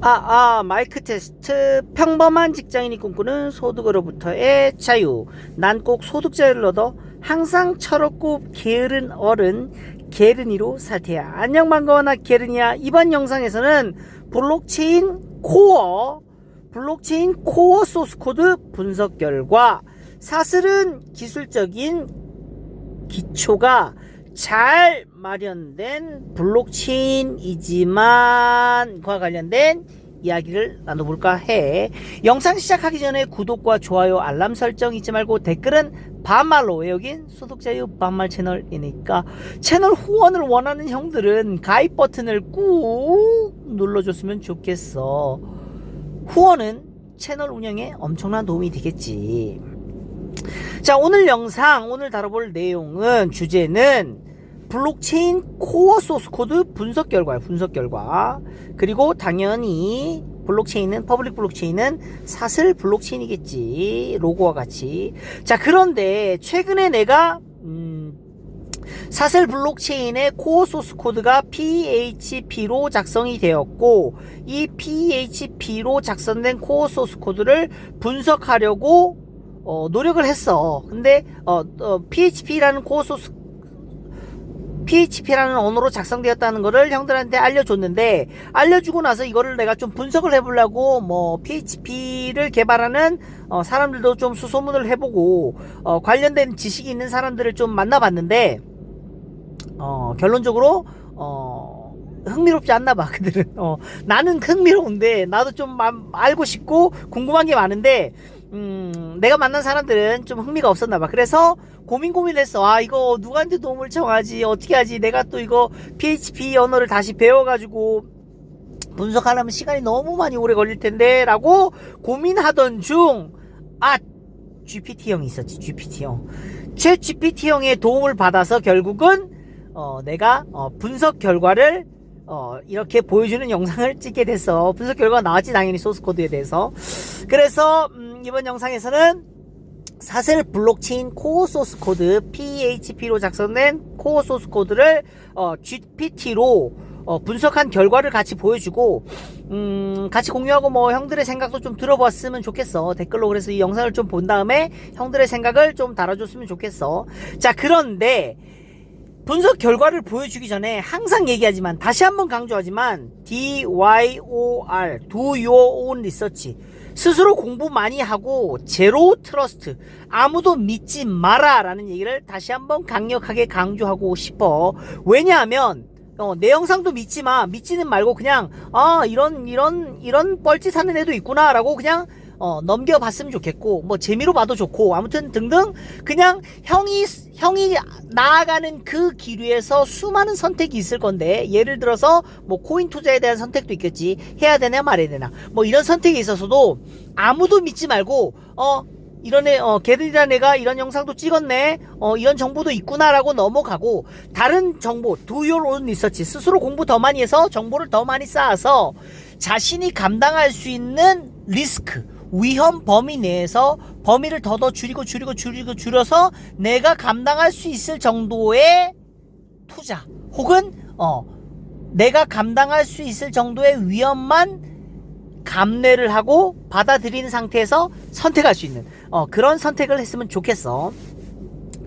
아, 아, 마이크 테스트. 평범한 직장인이 꿈꾸는 소득으로부터의 자유. 난 꼭 소득 자유를 얻어 항상 철없고 게으른 어른, 게르니로 살 테야. 안녕, 반가워, 나 게르니야. 이번 영상에서는 블록체인 코어, 블록체인 코어 소스코드 분석 결과, 사슬은 기술적인 기초가 잘 마련된 블록체인이지만과 관련된 이야기를 나눠볼까 해. 영상 시작하기 전에 구독과 좋아요, 알람 설정 잊지 말고 댓글은 반말로 외우긴 소독자유 반말 채널이니까 채널 후원을 원하는 형들은 가입 버튼을 꾹 눌러줬으면 좋겠어. 후원은 채널 운영에 엄청난 도움이 되겠지. 자, 오늘 영상, 오늘 다뤄볼 내용은, 주제는 블록체인 코어 소스 코드 분석 결과예요. 분석 결과. 그리고 당연히 블록체인은, 퍼블릭 블록체인은 사슬 블록체인이겠지. 로고와 같이. 자, 그런데 최근에 내가, 음, 사슬 블록체인의 코어 소스 코드가 PHP로 작성이 되었고 이 PHP로 작성된 코어 소스 코드를 분석하려고 어, 노력을 했어. 근데 어, 어, PHP라는 코어 소스 PHP라는 언어로 작성되었다는 것을 형들한테 알려줬는데 알려주고 나서 이거를 내가 좀 분석을 해보려고 뭐 PHP를 개발하는 어, 사람들도 좀 수소문을 해보고 어, 관련된 지식이 있는 사람들을 좀 만나봤는데 어, 결론적으로 어, 흥미롭지 않나 봐 그들은. 어, 나는 흥미로운데 나도 좀 마- 알고 싶고 궁금한 게 많은데 음, 내가 만난 사람들은 좀 흥미가 없었나 봐. 그래서 고민 고민했어 아 이거 누구한테 도움을 청하지 어떻게 하지 내가 또 이거 PHP 언어를 다시 배워가지고 분석하려면 시간이 너무 많이 오래 걸릴 텐데 라고 고민하던 중 아 GPT형이 있었지 GPT형 제 GPT형의 도움을 받아서 결국은 어, 내가 어, 분석 결과를 어, 이렇게 보여주는 영상을 찍게 됐어. 분석 결과가 나왔지 당연히 소스 코드에 대해서. 그래서 음, 이번 영상에서는 사슬 블록체인 코어 소스 코드 PHP로 작성된 코어 소스 코드를 어, GPT로 어, 분석한 결과를 같이 보여주고 음, 같이 공유하고 뭐 형들의 생각도 좀 들어봤으면 좋겠어. 댓글로 그래서 이 영상을 좀 본 다음에 형들의 생각을 좀 달아줬으면 좋겠어. 자 그런데 분석 결과를 보여주기 전에 항상 얘기하지만 다시 한번 강조하지만 DYOR Do Your Own Research 스스로 공부 많이 하고 제로 트러스트 아무도 믿지 마라 라는 얘기를 다시 한번 강력하게 강조하고 싶어. 왜냐하면 어, 내 영상도 믿지 마. 믿지는 말고 그냥 아 이런 이런 이런 뻘짓 하는 애도 있구나 라고 그냥 어, 넘겨봤으면 좋겠고 뭐 재미로 봐도 좋고 아무튼 등등 그냥 형이 형이 나아가는 그 기류에서 수많은 선택이 있을 건데 예를 들어서 뭐 코인 투자에 대한 선택도 있겠지 해야 되냐 말해야 되나 뭐 이런 선택에 있어서도 아무도 믿지 말고 어 이런 애, 어, 걔들이란 애가 이런 영상도 찍었네, 어, 이런 정보도 있구나라고 넘어가고, 다른 정보, do your own research, 스스로 공부 더 많이 해서 정보를 더 많이 쌓아서 자신이 감당할 수 있는 리스크, 위험 범위 내에서 범위를 더더 줄이고 줄이고 줄이고 줄여서 내가 감당할 수 있을 정도의 투자, 혹은, 어, 내가 감당할 수 있을 정도의 위험만 감내를 하고 받아들이는 상태에서 선택할 수 있는 어, 그런 선택을 했으면 좋겠어.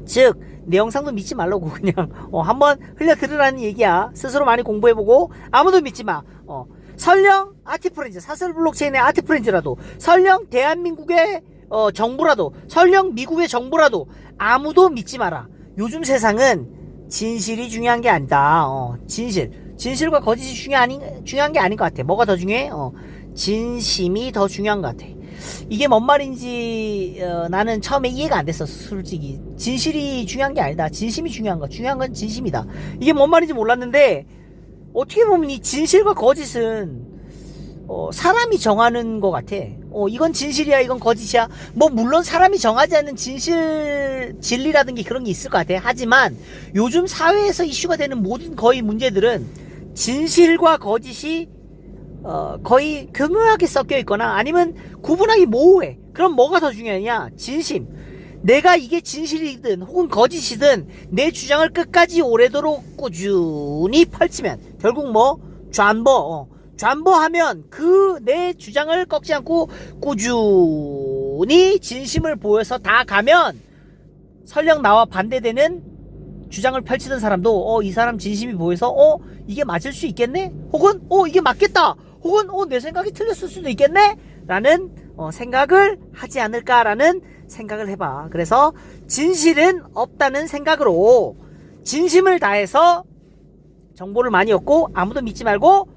즉, 내 영상도 믿지 말라고 그냥 어, 한번 흘려 들으라는 얘기야. 스스로 많이 공부해보고 아무도 믿지 마. 어, 설령 아티프렌즈 사슬 블록체인의 아티프렌즈라도 설령 대한민국의 어, 정부라도 설령 미국의 정부라도 아무도 믿지 마라. 요즘 세상은 진실이 중요한 게 아니다. 어, 진실. 진실과 거짓이 중요한, 중요한 게 아닌 것 같아. 뭐가 더 중요해? 어, 진심이 더 중요한 것 같아. 이게 뭔 말인지 어, 나는 처음에 이해가 안 됐었어 솔직히 진실이 중요한 게 아니다 진심이 중요한 거 중요한 건 진심이다 이게 뭔 말인지 몰랐는데 어떻게 보면 이 진실과 거짓은 어, 사람이 정하는 것 같아 어, 이건 진실이야 이건 거짓이야 뭐 물론 사람이 정하지 않는 진실 진리라든지 그런 게 있을 것 같아 하지만 요즘 사회에서 이슈가 되는 모든 거의 문제들은 진실과 거짓이 어, 거의 교묘하게 섞여 있거나 아니면 구분하기 모호해. 그럼 뭐가 더 중요하냐? 진심. 내가 이게 진실이든 혹은 거짓이든 내 주장을 끝까지 오래도록 꾸준히 펼치면 결국 뭐 좌안버 어, 좌മ്പോ하면 그 내 주장을 꺾지 않고 꾸준히 진심을 보여서 다 가면 설령 나와 반대되는 주장을 펼치던 사람도 어 이 사람 진심이 보여서 어 이게 맞을 수 있겠네? 혹은 어 이게 맞겠다! 혹은 어 내 생각이 틀렸을 수도 있겠네? 라는 어, 생각을 하지 않을까라는 생각을 해봐. 그래서 진실은 없다는 생각으로 진심을 다해서 정보를 많이 얻고 아무도 믿지 말고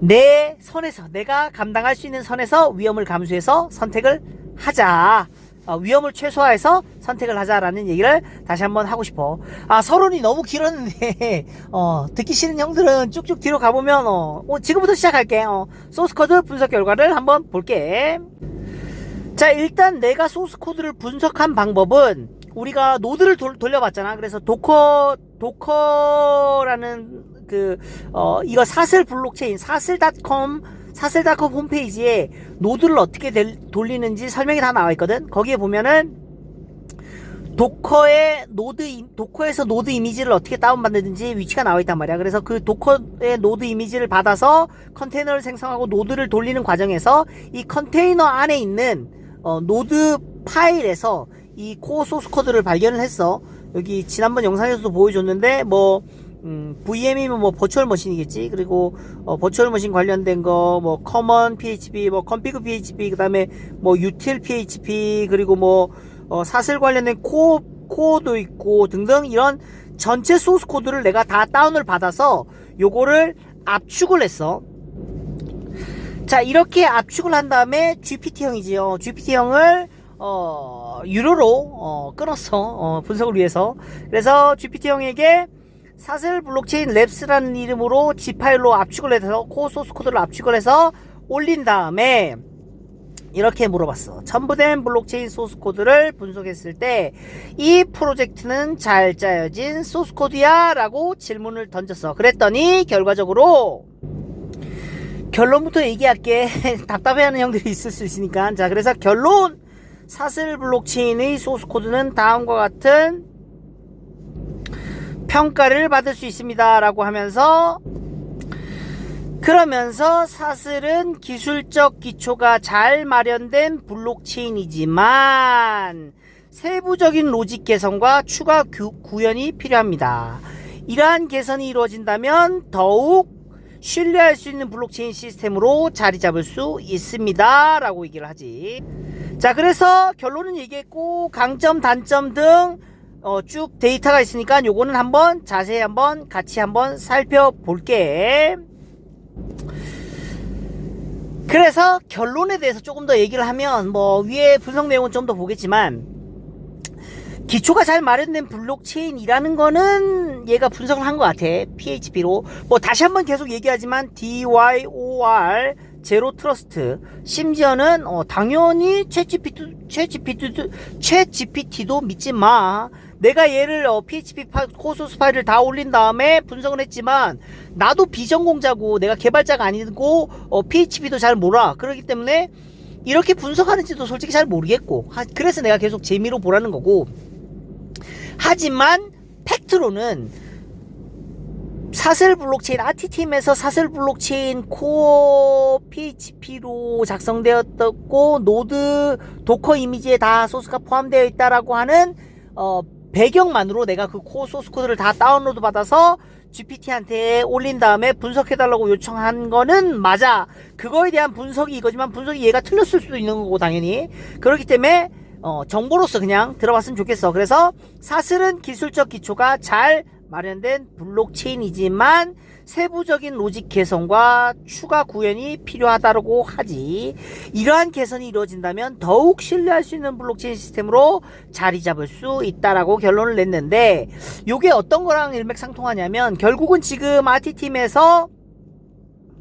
내 선에서 내가 감당할 수 있는 선에서 위험을 감수해서 선택을 하자. 어, 위험을 최소화해서 선택을 하자라는 얘기를 다시 한번 하고 싶어. 아 서론이 너무 길었는데 어, 듣기 싫은 형들은 쭉쭉 뒤로 가보면 어, 어, 지금부터 시작할게. 어, 소스 코드 분석 결과를 한번 볼게. 자 일단 내가 소스 코드를 분석한 방법은 우리가 노드를 돌, 돌려봤잖아. 그래서 도커 도커라는 그 어, 이거 사슬 블록체인 사슬닷컴 사슬닷컴 홈페이지에 노드를 어떻게 될- 돌리는지 설명이 다 나와 있거든. 거기에 보면은 도커의 노드 이- 도커에서 노드 이미지를 어떻게 다운받는지 위치가 나와 있단 말이야. 그래서 그 도커의 노드 이미지를 받아서 컨테이너를 생성하고 노드를 돌리는 과정에서 이 컨테이너 안에 있는 어, 노드 파일에서 이 코어 소스 코드를 발견을 했어. 여기 지난번 영상에서도 보여줬는데 뭐 음, VM이면 뭐 버추얼 머신이겠지. 그리고 어, 버추얼 머신 관련된 거, 뭐 커먼 PHP, 뭐 컴피그 PHP, 그다음에 뭐 유틸 PHP, 그리고 뭐 어, 사슬 관련된 코어 코어도 있고 등등 이런 전체 소스 코드를 내가 다 다운을 받아서 요거를 압축을 했어. 자 이렇게 압축을 한 다음에 GPT형이지요. GPT형을 어, 유료로 어, 끊었어. 어, 분석을 위해서. 그래서 GPT형에게 사슬 블록체인 랩스라는 이름으로 G 파일로 압축을 해서 코어 소스 코드를 압축을 해서 올린 다음에 이렇게 물어봤어. 첨부된 블록체인 소스 코드를 분석했을 때 이 프로젝트는 잘 짜여진 소스 코드야? 라고 질문을 던졌어. 그랬더니 결과적으로 결론부터 얘기할게. 답답해하는 형들이 있을 수 있으니까. 자, 그래서 결론 사슬 블록체인의 소스 코드는 다음과 같은 평가를 받을 수 있습니다. 라고 하면서 그러면서 사슬은 기술적 기초가 잘 마련된 블록체인이지만 세부적인 로직 개선과 추가 구, 구현이 필요합니다. 이러한 개선이 이루어진다면 더욱 신뢰할 수 있는 블록체인 시스템으로 자리 잡을 수 있습니다. 라고 얘기를 하지. 자, 그래서 결론은 얘기했고, 강점, 단점 등, 어, 쭉 데이터가 있으니까 요거는 한번 자세히 한번 같이 한번 살펴볼게. 그래서 결론에 대해서 조금 더 얘기를 하면, 뭐, 위에 분석 내용은 좀 더 보겠지만, 기초가 잘 마련된 블록체인이라는 거는 얘가 분석을 한 것 같아. PHP로. 뭐 다시 한번 계속 얘기하지만 DYOR 제로 트러스트. 심지어는 어, 당연히 챗GPT, 챗GPT, 챗GPT도 믿지 마. 내가 얘를 어, PHP 파, 코소스 파일을 다 올린 다음에 분석을 했지만 나도 비전공자고 내가 개발자가 아니고 어, PHP도 잘 몰라. 그렇기 때문에 이렇게 분석하는지도 솔직히 잘 모르겠고 하- 그래서 내가 계속 재미로 보라는 거고 하지만 팩트로는 사슬 블록체인 RT팀에서 사슬 블록체인 코어 PHP로 작성되었고 노드 도커 이미지에 다 소스가 포함되어 있다라고 하는 어, 배경만으로 내가 그 코어 소스 코드를 다 다운로드 받아서 GPT한테 올린 다음에 분석해달라고 요청한 거는 맞아. 그거에 대한 분석이 이거지만 분석이 얘가 틀렸을 수도 있는 거고 당연히 그렇기 때문에 어, 정보로서 그냥 들어봤으면 좋겠어. 그래서 사슬은 기술적 기초가 잘 마련된 블록체인이지만 세부적인 로직 개선과 추가 구현이 필요하다고 하지. 이러한 개선이 이루어진다면 더욱 신뢰할 수 있는 블록체인 시스템으로 자리 잡을 수 있다라고 결론을 냈는데 이게 어떤 거랑 일맥상통하냐면 결국은 지금 RT팀에서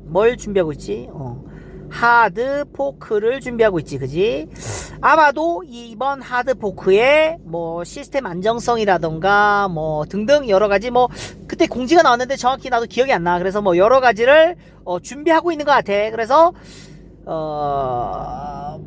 뭘 준비하고 있지? 어. 하드 포크를 준비하고 있지, 그지? 아마도 이번 하드 포크에 뭐 시스템 안정성이라던가 뭐 등등 여러 가지 뭐 그때 공지가 나왔는데 정확히 나도 기억이 안 나. 그래서 뭐 여러 가지를 어, 준비하고 있는 것 같아. 그래서 어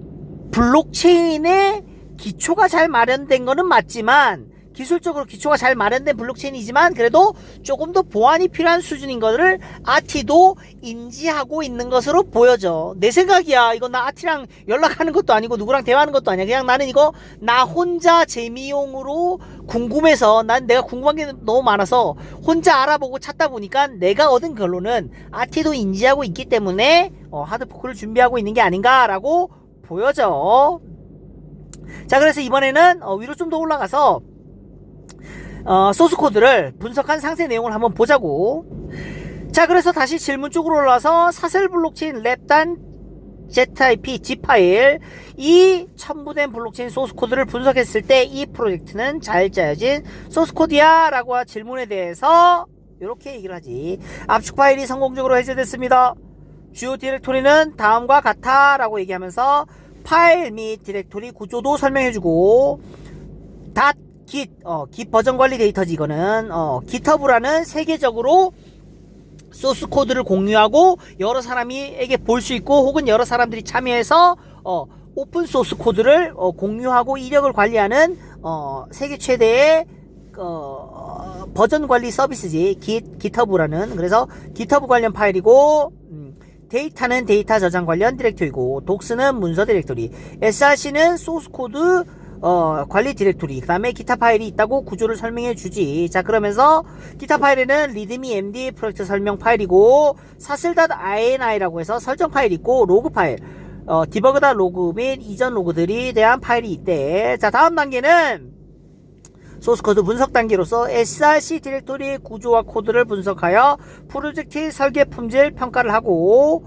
블록체인의 기초가 잘 마련된 거는 맞지만 기술적으로 기초가 잘 마련된 블록체인이지만 그래도 조금 더 보완이 필요한 수준인 것을 아티도 인지하고 있는 것으로 보여져. 내 생각이야. 이거 나 아티랑 연락하는 것도 아니고 누구랑 대화하는 것도 아니야. 그냥 나는 이거 나 혼자 재미용으로 궁금해서 난 내가 궁금한 게 너무 많아서 혼자 알아보고 찾다 보니까 내가 얻은 결론은 아티도 인지하고 있기 때문에 어, 하드포크를 준비하고 있는 게 아닌가라고 보여져. 자, 그래서 이번에는 어, 위로 좀 더 올라가서 어, 소스 코드를 분석한 상세 내용을 한번 보자고. 자, 그래서 다시 질문 쪽으로 올라와서 사셀 블록체인 랩단 ZIP G 파일 이 첨부된 블록체인 소스 코드를 분석했을 때 이 프로젝트는 잘 짜여진 소스 코드야 라고 질문에 대해서 이렇게 얘기를 하지 압축 파일이 성공적으로 해제됐습니다 주요 디렉토리는 다음과 같아 라고 얘기하면서 파일 및 디렉토리 구조도 설명해주고 닷 git 어, git 버전 관리 데이터지 이거는. 어, github라는 세계적으로 소스 코드를 공유하고 여러 사람이에게 볼 수 있고 혹은 여러 사람들이 참여해서 어, 오픈 소스 코드를 어, 공유하고 이력을 관리하는 어, 세계 최대의 어, 버전 관리 서비스지. Git, GitHub라는. 그래서 GitHub 관련 파일이고 음, 데이터는 데이터 저장 관련 디렉토리고 독스는 문서 디렉토리. Src는 소스 코드 어, 관리 디렉토리, 그 다음에 기타 파일이 있다고 구조를 설명해 주지. 자, 그러면서 기타 파일에는 리드미 md 프로젝트 설명 파일이고, 사슬.ini라고 해서 설정 파일 있고, 로그 파일, 어, 디버그다 로그 및 이전 로그들이 대한 파일이 있대. 자, 다음 단계는 소스 코드 분석 단계로서 src 디렉토리의 구조와 코드를 분석하여 프로젝트의 설계 품질 평가를 하고,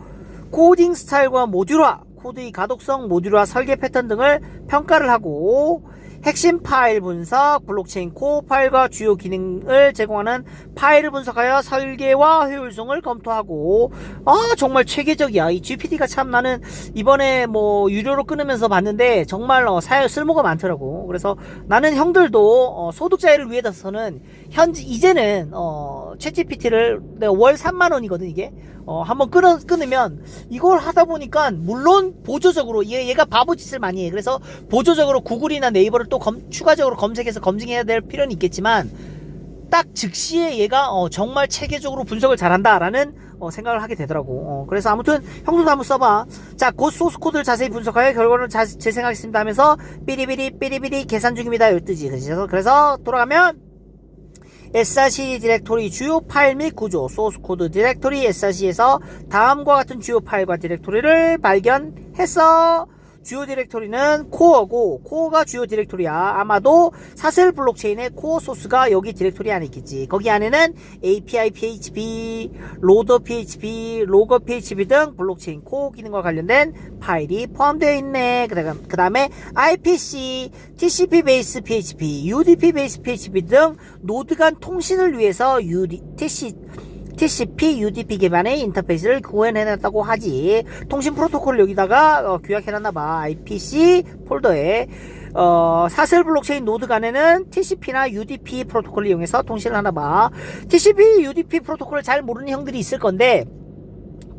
코딩 스타일과 모듈화, 코드의 가독성, 모듈화, 설계 패턴 등을 평가를 하고 핵심 파일 분석, 블록체인 코어 파일과 주요 기능을 제공하는 파일을 분석하여 설계와 효율성을 검토하고 아 정말 체계적이야 이 GPT가 참 나는 이번에 뭐 유료로 끊으면서 봤는데 정말 어, 사용 쓸모가 많더라고 그래서 나는 형들도 어, 소득자를 위해서는 현재 이제는 어, 챗 GPT를 내가 월 3만 원이거든 이게 어, 한번 끊어, 끊으면 이걸 하다 보니까 물론 보조적으로 얘, 얘가 바보짓을 많이 해. 그래서 보조적으로 구글이나 네이버를 또 검- 추가적으로 검색해서 검증해야 될 필요는 있겠지만 딱 즉시에 얘가 어, 정말 체계적으로 분석을 잘한다라는 어, 생각을 하게 되더라고. 어, 그래서 아무튼 형도 한번 써봐. 자, 곧 소스 코드를 자세히 분석하여 결과를 자, 재생하겠습니다 하면서 삐리삐리 삐리삐리 계산 중입니다. 이 뜻이. 그래서 그래서 돌아가면 src 디렉토리 주요 파일 및 구조 소스 코드 디렉토리 src에서 다음과 같은 주요 파일과 디렉토리를 발견했어. 주요 디렉토리는 코어고 코어가 주요 디렉토리야. 아마도 사슬 블록체인의 코어 소스가 여기 디렉토리 안에 있겠지. 거기 안에는 API PHP, 로더 PHP, 로거 PHP 등 블록체인 코어 기능과 관련된 파일이 포함되어 있네. 그 다음에 IPC, TCP 베이스 PHP, UDP 베이스 PHP 등 노드 간 통신을 위해서 UD, TC, TCP, UDP 기반의 인터페이스를 구현해놨다고 하지. 통신 프로토콜을 여기다가 어, 규약해놨나봐. IPC 폴더에. 어, 사슬 블록체인 노드 간에는 TCP나 UDP 프로토콜을 이용해서 통신을 하나봐. TCP, UDP 프로토콜을 잘 모르는 형들이 있을 건데,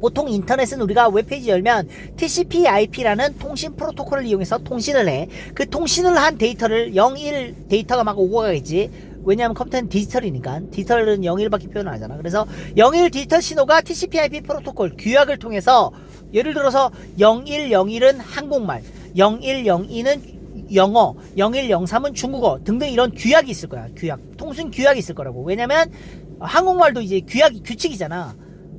보통 인터넷은 우리가 웹페이지 열면 TCP IP라는 통신 프로토콜을 이용해서 통신을 해. 그 통신을 한 데이터를 01 데이터가 막 오고 가겠지. 왜냐하면 컴퓨터는 디지털이니까 디지털은 01밖에 표현 안 하잖아. 그래서 01 디지털 신호가 TCP IP 프로토콜 규약을 통해서 예를 들어서 0101은 한국말, 0102는 영어, 0103은 중국어 등등 이런 규약이 있을 거야. 규약. 통신 규약이 있을 거라고. 왜냐면 한국말도 이제 규약이 규칙이잖아.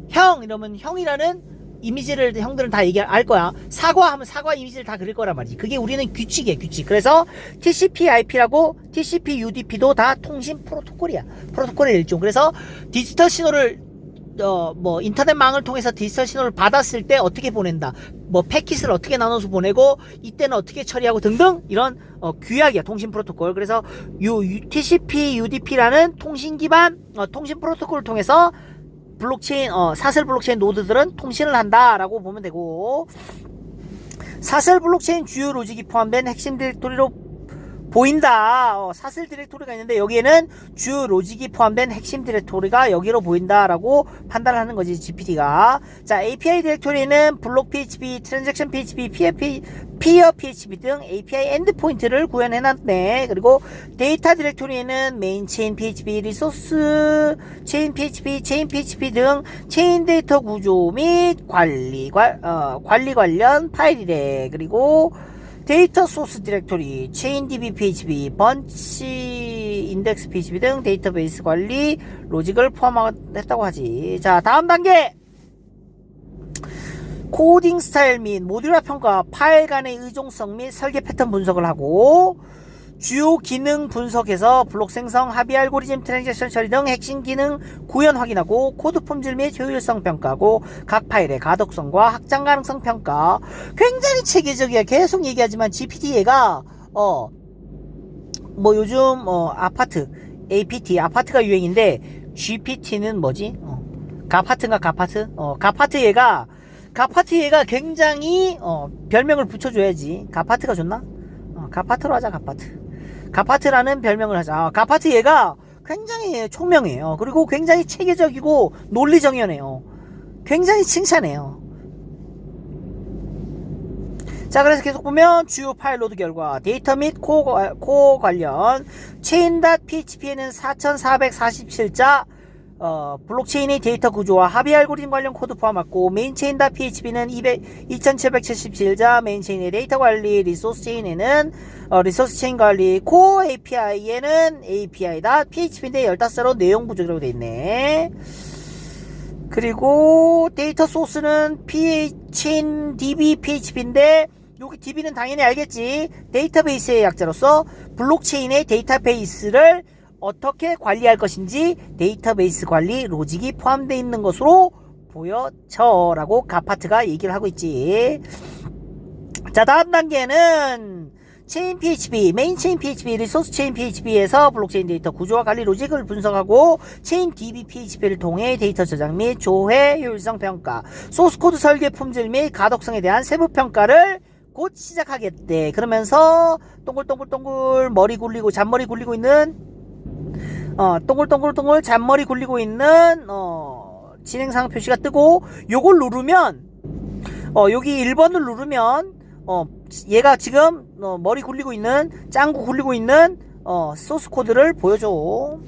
형 이러면 형이라는 이미지를 형들은 다 얘기 알 거야. 사과하면 사과 이미지를 다 그릴 거란 말이지. 그게 우리는 규칙이에요, 규칙. 그래서 TCP/IP라고 TCP/UDP도 다 통신 프로토콜이야. 프로토콜의 일종. 그래서 디지털 신호를 어, 뭐, 인터넷망을 통해서 디지털 신호를 받았을 때 어떻게 보낸다. 뭐, 패킷을 어떻게 나눠서 보내고, 이때는 어떻게 처리하고 등등, 이런, 어, 규약이야. 통신 프로토콜. 그래서, 유, TCP, UDP라는 통신 기반, 어, 통신 프로토콜을 통해서 블록체인, 어, 사슬 블록체인 노드들은 통신을 한다라고 보면 되고, 사슬 블록체인 주요 로직이 포함된 핵심 디렉토리로 보인다. 어, 사슬 디렉토리가 있는데 여기에는 주 로직이 포함된 핵심 디렉토리가 여기로 보인다라고 판단하는 거지 GPT가. 자 API 디렉토리는 블록 PHP, 트랜잭션 PHP, PHP, 피어 PHP 등 API 엔드포인트를 구현해 놨네. 그리고 데이터 디렉토리에는 메인 체인 PHP, 리소스 체인 PHP, 체인 PHP 등 체인 데이터 구조 및 관리, 관, 어, 관리 관련 파일이래. 그리고 데이터 소스 디렉토리, 체인 DB PHP, 번치 인덱스 PHP 등 데이터베이스 관리 로직을 포함했다고 하지. 자, 다음 단계! 코딩 스타일 및 모듈화 평가, 파일 간의 의존성 및 설계 패턴 분석을 하고, 주요 기능 분석에서 블록 생성, 합의 알고리즘, 트랜잭션 처리 등 핵심 기능 구현 확인하고 코드 품질 및 효율성 평가하고 각 파일의 가독성과 확장 가능성 평가. 굉장히 체계적이야. 계속 얘기하지만 GPT 얘가 어 뭐 요즘 어 아파트 APT 아파트가 유행인데 GPT는 뭐지? 어, 가파트인가 가파트? 어 가파트 얘가 가파트 얘가 굉장히 어 별명을 붙여줘야지. 가파트가 좋나? 어, 가파트로 하자 가파트. 가파트라는 별명을 하자. 아, 가파트 얘가 굉장히 총명해요. 그리고 굉장히 체계적이고 논리정연해요. 굉장히 칭찬해요. 자, 그래서 계속 보면 주요 파일 로드 결과 데이터 및 코어, 과- 코어 관련 체인.php에는 4447자 어, 블록체인의 데이터 구조와 합의 알고리즘 관련 코드 포함했고 메인체인.php는 200, 2777자 메인체인의 데이터 관리 리소스 체인에는 어, 리소스 체인 관리 코어 API에는 API.php인데 15자로 내용 부족이라고 돼 있네. 그리고 데이터 소스는 PH인 DB PHP인데 여기 DB는 당연히 알겠지. 데이터베이스의 약자로서 블록체인의 데이터베이스를 어떻게 관리할 것인지 데이터베이스 관리 로직이 포함되어 있는 것으로 보여져 라고 가파트가 얘기를 하고 있지. 자, 다음 단계는 체인 PHP, 메인 체인 PHP, 리소스 체인 PHP에서 블록체인 데이터 구조와 관리 로직을 분석하고 체인 DB PHP를 통해 데이터 저장 및 조회 효율성 평가, 소스 코드 설계 품질 및 가독성에 대한 세부 평가를 곧 시작하겠대. 그러면서 동글동글동글 머리 굴리고 잔머리 굴리고 있는 어 동글동글동글 잔머리 굴리고 있는 어 진행상 표시가 뜨고 요걸 누르면 어 여기 1번을 누르면 어 얘가 지금 어, 머리 굴리고 있는 짱구 굴리고 있는 어 소스 코드를 보여줘.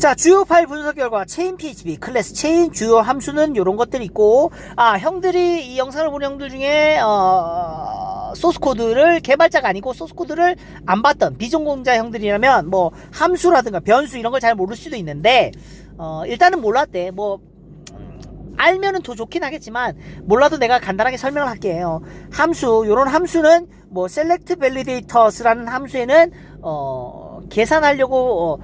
자 주요 파일 분석 결과 체인 PHP 클래스 체인 주요 함수는 이런 것들이 있고 아 형들이 이 영상을 보는 형들 중에 어 소스 코드를 개발자가 아니고 소스 코드를 안 봤던 비전공자 형들이라면 뭐 함수라든가 변수 이런 걸 잘 모를 수도 있는데 어 일단은 몰랐대 뭐 알면은 더 좋긴 하겠지만 몰라도 내가 간단하게 설명을 할게요. 함수 요런 함수는 뭐 select validates라는 함수에는 어 계산하려고 어,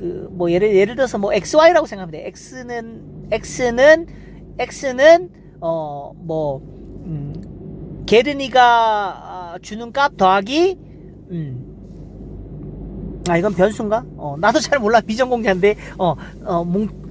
그 뭐 예를 예를 들어서 뭐 xy라고 생각하면 돼. x는 x는 x는 어뭐 음, 게르니가 아, 주는 값 더하기 음. 아 이건 변수인가? 어 나도 잘 몰라 비전공자인데 어어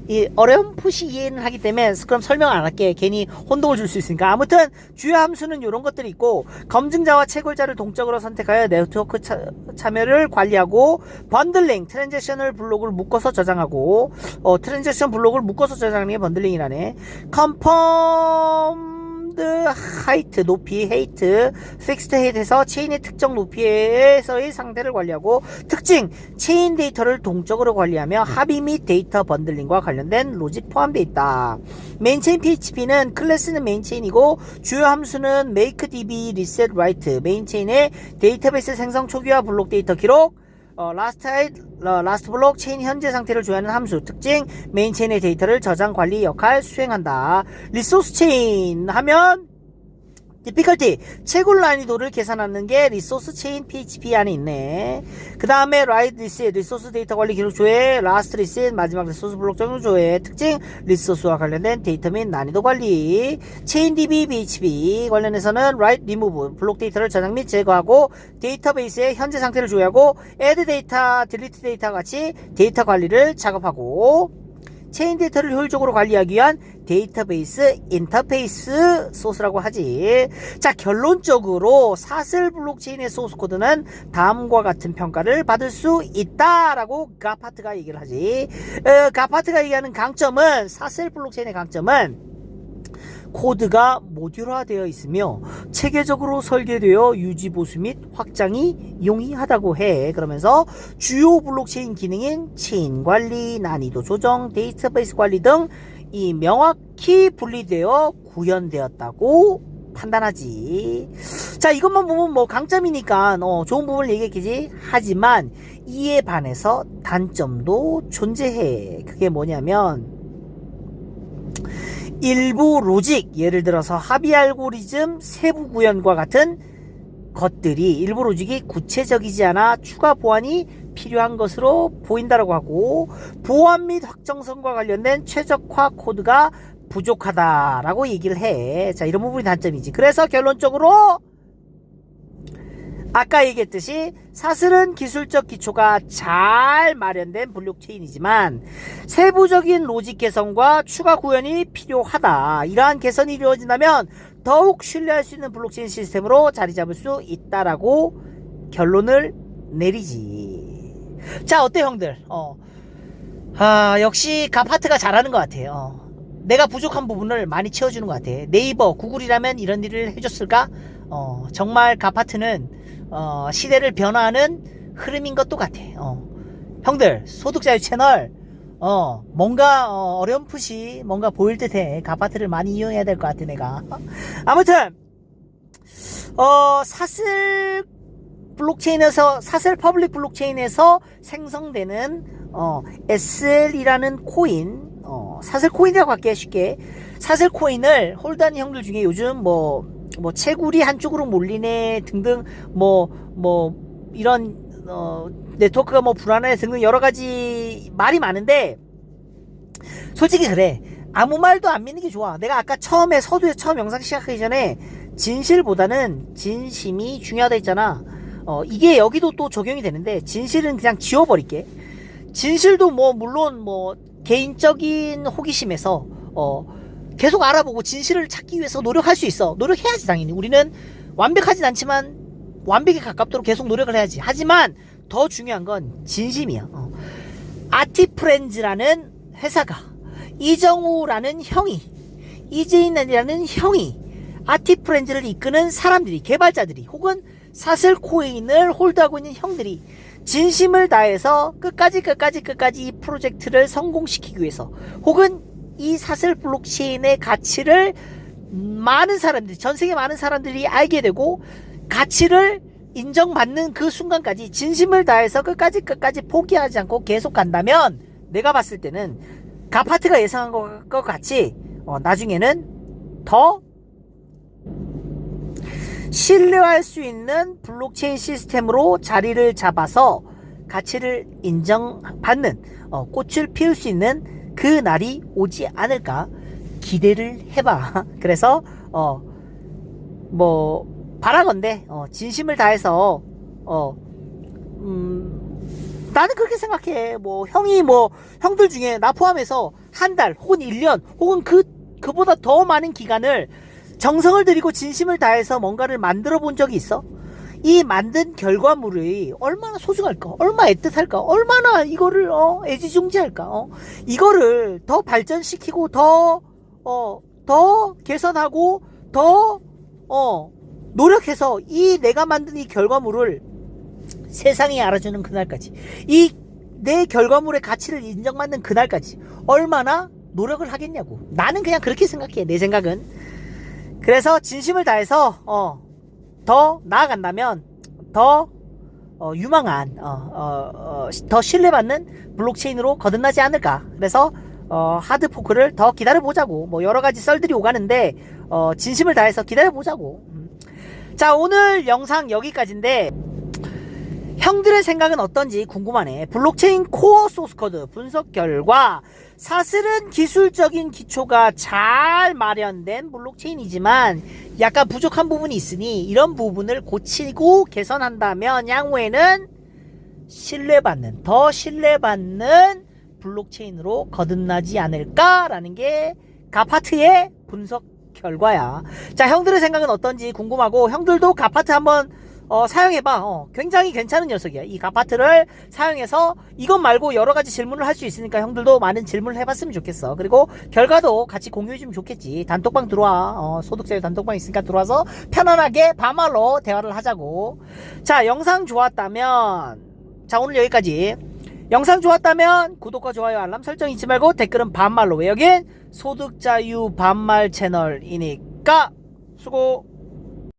이 어렴풋이 이해는 하기 때문에 그럼 설명 안 할게. 괜히 혼동을 줄 수 있으니까. 아무튼 주요 함수는 이런 것들이 있고 검증자와 채굴자를 동적으로 선택하여 네트워크 차, 참여를 관리하고 번들링 트랜잭션을 블록을 묶어서 저장하고 어 트랜잭션 블록을 묶어서 저장하는 게 번들링이라네. 컨펌 드 하이트 높이 헤이트 픽스트 헤이트에서 체인의 특정 높이에서의 상태를 관리하고 특징 체인 데이터를 동적으로 관리하며 합의 및 데이터 번들링과 관련된 로직 포함되어 있다. 메인 체인 PHP는 클래스는 메인 체인이고 주요 함수는 makeDB, reset, write 메인 체인의 데이터베이스 생성 초기화 블록 데이터 기록 어, 라스트 어, 라스트 블록 체인 현재 상태를 조회하는 함수 특징 메인 체인의 데이터를 저장 관리 역할 수행한다. 리소스 체인 하면 difficulty. 채굴 난이도를 계산하는 게 리소스 체인 PHP 안에 있네. 그 다음에 write reset 리소스 데이터 관리 기록 조회, last reset 마지막 리소스 블록 정리 조회. 특징 리소스와 관련된 데이터 및 난이도 관리, 체인 DB PHP 관련해서는 write remove 블록 데이터를 저장 및 제거하고 데이터베이스의 현재 상태를 조회하고 add 데이터, delete 데이터 같이 데이터 관리를 작업하고 체인 데이터를 효율적으로 관리하기 위한 데이터베이스 인터페이스 소스라고 하지. 자, 결론적으로 사슬 블록체인의 소스 코드는 다음과 같은 평가를 받을 수 있다라고 가파트가 얘기를 하지. 어, 가파트가 얘기하는 강점은 사슬 블록체인의 강점은 코드가 모듈화되어 있으며 체계적으로 설계되어 유지 보수 및 확장이 용이하다고 해. 그러면서 주요 블록체인 기능인 체인 관리, 난이도 조정, 데이터베이스 관리 등 이 명확히 분리되어 구현되었다고 판단하지. 자, 이것만 보면 뭐 강점이니까 어, 좋은 부분을 얘기했겠지. 하지만 이에 반해서 단점도 존재해. 그게 뭐냐면 일부 로직, 예를 들어서 합의 알고리즘, 세부 구현과 같은 것들이 일부 로직이 구체적이지 않아 추가 보완이 필요한 것으로 보인다라고 하고 보안 및 확정성과 관련된 최적화 코드가 부족하다라고 얘기를 해. 자, 이런 부분이 단점이지. 그래서 결론적으로 아까 얘기했듯이 사슬은 기술적 기초가 잘 마련된 블록체인이지만 세부적인 로직 개선과 추가 구현이 필요하다. 이러한 개선이 이루어진다면 더욱 신뢰할 수 있는 블록체인 시스템으로 자리 잡을 수 있다라고 결론을 내리지. 자, 어때 형들? 어. 아, 역시 가파트가 잘하는 것 같아요. 어. 내가 부족한 부분을 많이 채워주는 것 같아. 네이버, 구글이라면 이런 일을 해줬을까? 어, 정말 가파트는 어, 시대를 변화하는 흐름인 것도 같아. 어. 형들, 소득자유 채널, 어, 뭔가, 어, 어렴풋이 뭔가 보일 듯 해. 가파트를 많이 이용해야 될 것 같아, 내가. 아무튼, 어, 사슬 블록체인에서, 사슬 퍼블릭 블록체인에서 생성되는, 어, SL이라는 코인, 어, 사슬 코인이라고 할게, 쉽게. 사슬 코인을 홀드하는 형들 중에 요즘 뭐, 뭐 채굴이 한쪽으로 몰리네 등등 뭐 뭐 이런 어 네트워크가 뭐 불안해 등등 여러 가지 말이 많은데 솔직히 그래 아무 말도 안 믿는 게 좋아 내가 아까 처음에 서두에 처음 영상 시작하기 전에 진실보다는 진심이 중요하다 했잖아 어 이게 여기도 또 적용이 되는데 진실은 그냥 지워버릴게 진실도 뭐 물론 뭐 개인적인 호기심에서 어 계속 알아보고 진실을 찾기 위해서 노력할 수 있어. 노력해야지 당연히. 우리는 완벽하진 않지만 완벽에 가깝도록 계속 노력을 해야지. 하지만 더 중요한 건 진심이야. 어. 아티프렌즈라는 회사가 이정우라는 형이 이재인이라는 형이 아티프렌즈를 이끄는 사람들이 개발자들이 혹은 사슬 코인을 홀드하고 있는 형들이 진심을 다해서 끝까지 끝까지 끝까지 이 프로젝트를 성공시키기 위해서 혹은 이 사슬 블록체인의 가치를 많은 사람들이 전 세계 많은 사람들이 알게 되고 가치를 인정받는 그 순간까지 진심을 다해서 끝까지 끝까지 포기하지 않고 계속 간다면 내가 봤을 때는 가파트가 예상한 것 같이 어, 나중에는 더 신뢰할 수 있는 블록체인 시스템으로 자리를 잡아서 가치를 인정받는 어, 꽃을 피울 수 있는 그 날이 오지 않을까 기대를 해봐. 그래서 어뭐 바라건대 어, 진심을 다해서 어 음, 나는 그렇게 생각해. 뭐 형이 뭐 형들 중에 나 포함해서 한 달 혹은 1년 혹은 그 그보다 더 많은 기간을 정성을 들이고 진심을 다해서 뭔가를 만들어 본 적이 있어? 이 만든 결과물이 얼마나 소중할까? 얼마 애틋할까? 얼마나 이거를 어, 애지중지할까? 어? 이거를 더 발전시키고 더 어, 더 개선하고 더 어, 노력해서 이 내가 만든 이 결과물을 세상이 알아주는 그날까지 이 내 결과물의 가치를 인정받는 그날까지 얼마나 노력을 하겠냐고. 나는 그냥 그렇게 생각해 내 생각은. 그래서 진심을 다해서 어, 더 나아간다면 더 어, 유망한 어, 어, 어, 더 신뢰받는 블록체인으로 거듭나지 않을까. 그래서 어, 하드포크를 더 기다려 보자고. 뭐 여러 가지 썰들이 오가는데 어, 진심을 다해서 기다려 보자고. 음. 자 오늘 영상 여기까지인데 형들의 생각은 어떤지 궁금하네. 블록체인 코어 소스 코드 분석 결과 사슬은 기술적인 기초가 잘 마련된 블록체인이지만 약간 부족한 부분이 있으니 이런 부분을 고치고 개선한다면 향후에는 신뢰받는 더 신뢰받는 블록체인으로 거듭나지 않을까라는 게 가파트의 분석 결과야. 자, 형들의 생각은 어떤지 궁금하고 형들도 가파트 한번 어, 사용해봐. 어, 굉장히 괜찮은 녀석이야. 이 가파트를 사용해서 이것 말고 여러 가지 질문을 할 수 있으니까 형들도 많은 질문을 해봤으면 좋겠어. 그리고 결과도 같이 공유해주면 좋겠지. 단톡방 들어와. 어, 소득자유 단톡방 있으니까 들어와서 편안하게 반말로 대화를 하자고. 자, 영상 좋았다면, 자, 오늘 여기까지. 영상 좋았다면 구독과 좋아요 알람 설정 잊지 말고 댓글은 반말로 왜 여긴 소득자유 반말 채널이니까 수고